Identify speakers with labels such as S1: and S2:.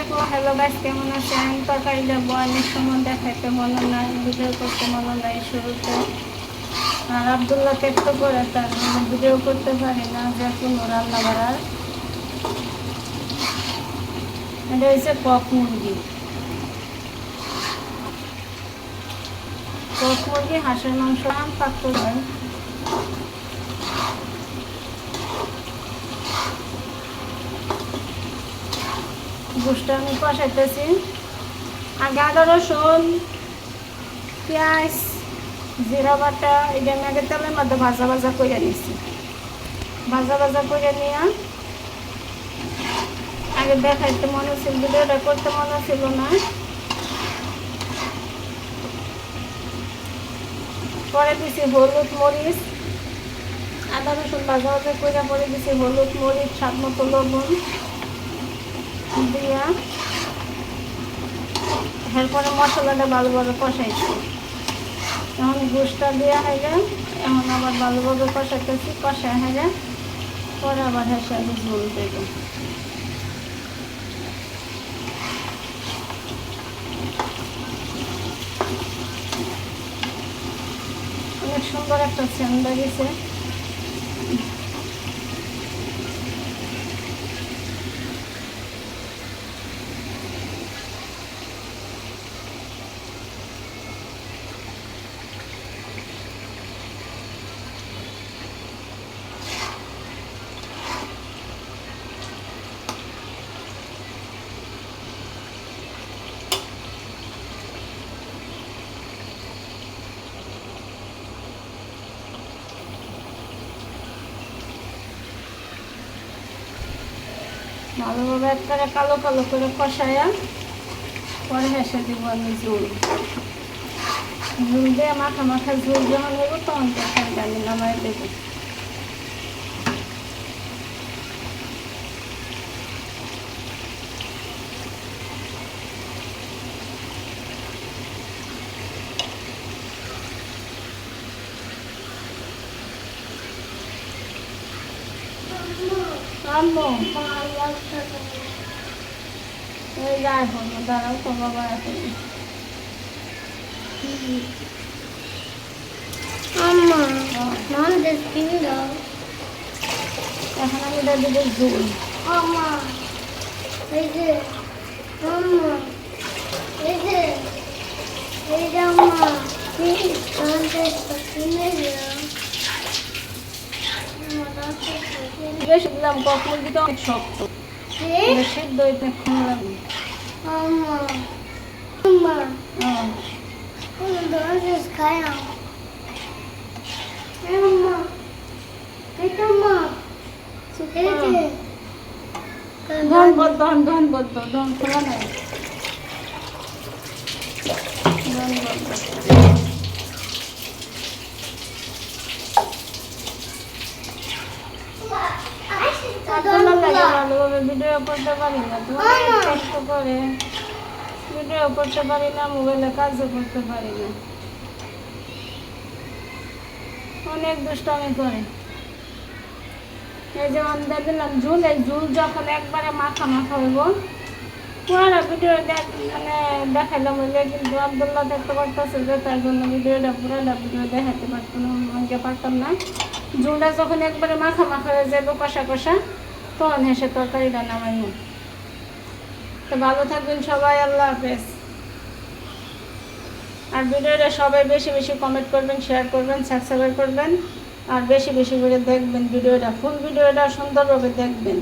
S1: আলাইকুম hello guys কেমন আছেন? তরকারিটা বয়ানের সময় দেখাইতে মনে নাই, ভিডিও করতে মনে নাই শুরুতে। আর আবদুল্লাহ ত্যাক্ত করে তার ভিডিও করতে পারি না, যে কোনো রান্না বাড়ার এটা হচ্ছে কক মুরগি। কক মুরগি, হাঁসের মাংস, আম পাক্ত গোষ্ঠটা আমি কষাইতেছি। আগে আদা রসুন পেঁয়াজ, জিরা বাটা, এটা আমি আগে তেলের মধ্যে ভাজা ভাজা করে নিছি। ভাজা ভাজা করে নিয়ে আগে দেখাইতে মনে ছিল ভিডিওটা করতে মনে ছিল না। পরে দিছি হলুদ মরিচ, আদা রসুন ভাজা ভাজা করে পরে দিছি হলুদ মরিচ, স্বাদ মতো লবণ। দিয়া এরপরে মশলাটা ভালোভাবে কষাইছি। এখন গোষ্ঠটা দেওয়া হয়ে যায় এখন আবার ভালোভাবে কষাইতেছি কষা হয়ে যায় পরে আবার হেসে আগে ঝোল দেব। অনেক সুন্দর একটা সেন্ট গেছে ভালোভাবে একবারে কালো কালো করে কষায়া পরে হেসে দিব আমি জুল জুল দিয়ে মাথা মাখা জুল যখন নেব তখন তরকারিটা আমি নামাই দেবো। আম্মু এই যাই হলো দাঁড়াও তো বাবা এখন
S2: Mama, mom this bingo.
S1: এখন আমি এটা দিব ঝুল
S2: Mama, is it? Mama, is it? Is it mama? Please don't take
S1: বেশি দিলাম কক মুরগিটা অনেক শক্ত সেদ্ধ হইতে ক্ষণ লাগবে হ্যাঁ। ধন বদ্ধ ধন ধন বদ্ধ ধন খোলা নাই ধন বদ্ধ আপনার লাগে ভালোভাবে ভিডিও করতে পারি না কষ্ট করে ভিডিও করতে পারি না মোবাইলে কাজও করতে পারি না। অনেক দুষ্টামি করে। এই যেমন দিয়ে দিলাম ঝুল এই ঝুল যখন একবারে মাখা মাখা হইব পুরা ভিডিও মানে দেখাইলাম হইলে কিন্তু আবদুল্লাহ দেখতে পারতেছে যে তার জন্য ভিডিওটা পুরাটা ভিডিও দেখাতে পারতো না পারতাম না। ঝুলটা যখন একবারে মাখা মাখা হয়ে যাবে কষা কষা তখন হেসে তরকারিটা নামাইব তো ভালো থাকবেন সবাই, আল্লাহ হাফেজ। আর ভিডিওটা সবাই বেশি বেশি কমেন্ট করবেন শেয়ার করবেন সাবস্ক্রাইব করবেন, আর বেশি বেশি করে দেখবেন ভিডিওটা ফুল ভিডিওটা সুন্দরভাবে দেখবেন।